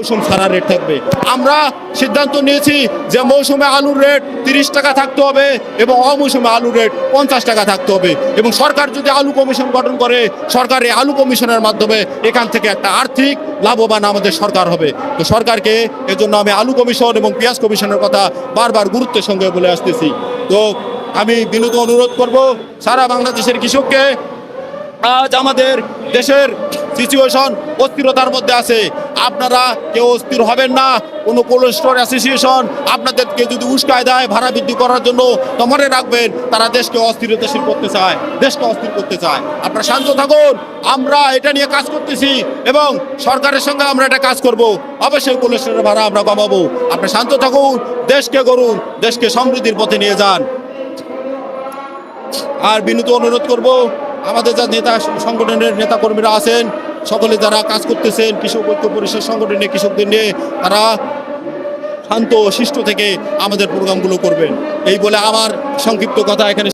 মৌসুম ছাড়া রেট থাকবে। আমরা সিদ্ধান্ত নিয়েছি যে মৌসুমে আলুর রেট তিরিশ টাকা থাকতে হবে এবং অমৌসুমে আলুর রেট পঞ্চাশ টাকা থাকতে হবে। এবং সরকার যদি আলু কমিশন গঠন করে, সরকার এই আলু কমিশনের মাধ্যমে এখান থেকে একটা আর্থিক লাভবান আমাদের সরকার হবে। তো সরকারকে এজন্য আমি আলু কমিশন এবং পেঁয়াজ কমিশনের কথা বারবার গুরুত্বের সঙ্গে বলে আসতেছি। তো আমি বিনীত অনুরোধ করব সারা বাংলাদেশের কৃষককে, আজ আমাদের দেশের সিচুয়েশন অস্থিরতার মধ্যে আছে। আপনারা কেউ অস্থির হবেন না। কোনো কোল্ড অ্যাসোসিয়েশন আপনাদেরকে যদি উস্কায় দেয়, ভাড়া বৃদ্ধি করার জন্য তো মনে রাখবেন, তারা দেশকে অস্থিরতাশীল করতে চায়, দেশকে অস্থির করতে চায়। আপনারা শান্ত থাকুন, আমরা এটা নিয়ে কাজ করতেছি এবং সরকারের সঙ্গে আমরা এটা কাজ করব। অবশ্যই কোল্ড ভাড়া আমরা কমাবো। আপনারা শান্ত থাকুন, দেশকে করুন দেশকে সমৃদ্ধির পথে নিয়ে যান। আর বিনীত অনুরোধ করব, আমাদের যা নেতা সংগঠনের নেতা কর্মীরা আছেন সকলে যারা কাজ করতেছেন, কৃষক ঐক্য পরিষদ সংগঠনে কৃষকদের নিয়ে তারা শান্ত শিষ্ট থেকে আমাদের প্রোগ্রামগুলো করবেন। এই বলে আমার সংক্ষিপ্ত কথা এখানে